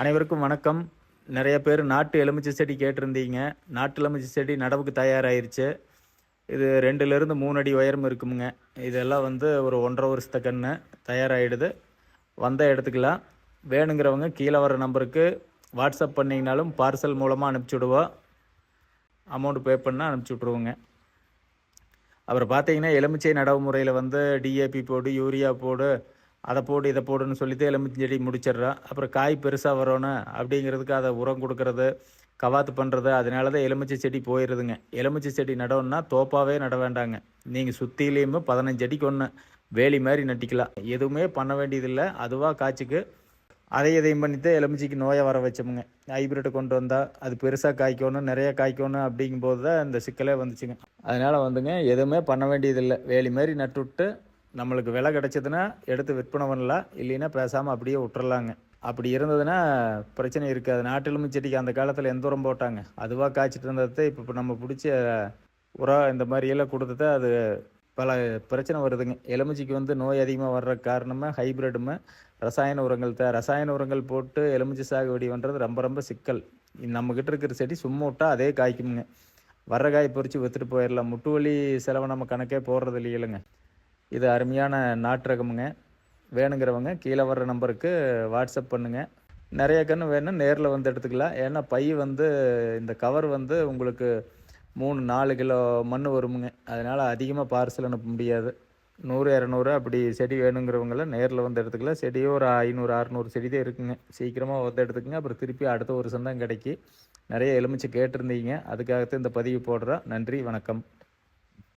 அனைவருக்கும் வணக்கம். நிறைய பேர் நாட்டு எலுமிச்சை செடி கேட்டிருந்தீங்க. நாட்டு எலுமிச்சை செடி நடவுக்கு தயாராகிருச்சு இது ரெண்டுலேருந்து மூணு அடி உயரம் இருக்குமுங்க. இதெல்லாம் வந்து ஒரு ஒன்றரை வருஷத்த கன்று தயாராகிடுது வந்தால் எடுத்துக்கலாம் வேணுங்கிறவங்க கீழே வர நம்பருக்கு வாட்ஸ்அப் பண்ணிங்கனாலும் பார்சல் மூலமாக அனுப்பிச்சி விடுவோம் அமௌண்ட் பே பண்ணால் அனுப்பிச்சி விட்ருவோங்க அப்புறம் பார்த்தீங்கன்னா எலுமிச்சை நடவு முறையில் வந்து டிஏபி போடு யூரியா போடு அதை போடு இதை போடுன்னு சொல்லிட்டு எலுமிச்சை செடி முடிச்சிடுறோம் அப்புறம் காய் பெருசாக வரணும் அப்படிங்கிறதுக்கு அதை உரம் கொடுக்கறது கவாத்து பண்ணுறது அதனால தான் எலுமிச்சை செடி போயிடுதுங்க எலுமிச்சை செடி நடவுன்னா தோப்பாகவே நட வேண்டாங்க. நீங்கள் சுற்றிலையுமே பதினஞ்சு அடிக்கு ஒன்று வேலி மாதிரி நட்டிக்கலாம். எதுவுமே பண்ண வேண்டியதில்லை. அதுவாக காய்ச்சிக்கு அதை இதையும் பண்ணிட்டு எலுமிச்சிக்கு நோயை வர வச்சோமுங்க. ஹைப்ரிட்டை கொண்டு வந்தால் அது பெருசாக காய்க்கணும் நிறைய காய்க்கணும் அப்படிங்கும்போது தான் இந்த சிக்கலே வந்துச்சுங்க. அதனால் வந்துங்க எதுவுமே பண்ண வேண்டியதில்லை. வேலி மாதிரி நட்டுவிட்டு நம்மளுக்கு விலை கிடச்சதுன்னா எடுத்து விற்பனை பண்ணலாம் இல்லைன்னா பேசாமல் அப்படியே விட்டுறலாங்க. அப்படி இருந்ததுன்னா பிரச்சனை இருக்காது. நாட்டு செடிக்கு அந்த காலத்தில் எந்த உரம் போட்டாங்க? அதுவாக காய்ச்சிட்டு இருந்ததை. இப்போ நம்ம பிடிச்ச உரம் இந்த மாதிரியெல்லாம் கொடுத்தது அது பல பிரச்சனை வருதுங்க. எலுமிச்சிக்கு வந்து நோய் அதிகமாக வர்ற காரணமாக ஹைப்ரிட்டுமே ரசாயன உரங்கள் தான். ரசாயன உரங்கள் போட்டு எலுமிச்சை சாகுபடி பண்ணுறது ரொம்ப ரொம்ப சிக்கல். நம்மக்கிட்ட இருக்கிற செடி சும்மா விட்டால் அதே காய்க்குமுங்க. வர்ற காய் பொறிச்சு விற்றுட்டு போயிடலாம் முட்டு வலி செலவை நம்ம கணக்கே போடுறது இல்லையிலங்க. இது அருமையான நாட்டு ரகமுங்க வேணுங்கிறவங்க கீழே வர்ற நம்பருக்கு வாட்ஸ்அப் பண்ணுங்கள் நிறைய கன்று வேணும் நேரில் வந்து எடுத்துக்கலாம். ஏன்னா பை வந்து இந்த கவர் வந்து உங்களுக்கு மூணு நாலு கிலோ மண் வருமுங்க. அதனால் அதிகமாக பார்சல் அனுப்ப முடியாது. நூறு இரநூறு அப்படி செடி வேணுங்கிறவங்களாம் நேரில் வந்து எடுத்துக்கலாம். செடியும் ஒரு ஐநூறு அறநூறு செடி தான் இருக்குங்க. சீக்கிரமாக வந்து எடுத்துக்கங்க. அப்புறம் திருப்பி அடுத்த வருஷம் தான் கிடைக்கி நிறைய எலுமிச்சை கேட்டிருந்தீங்க. அதுக்காகத்தான் இந்த பதிவு போடுறோம். நன்றி வணக்கம்.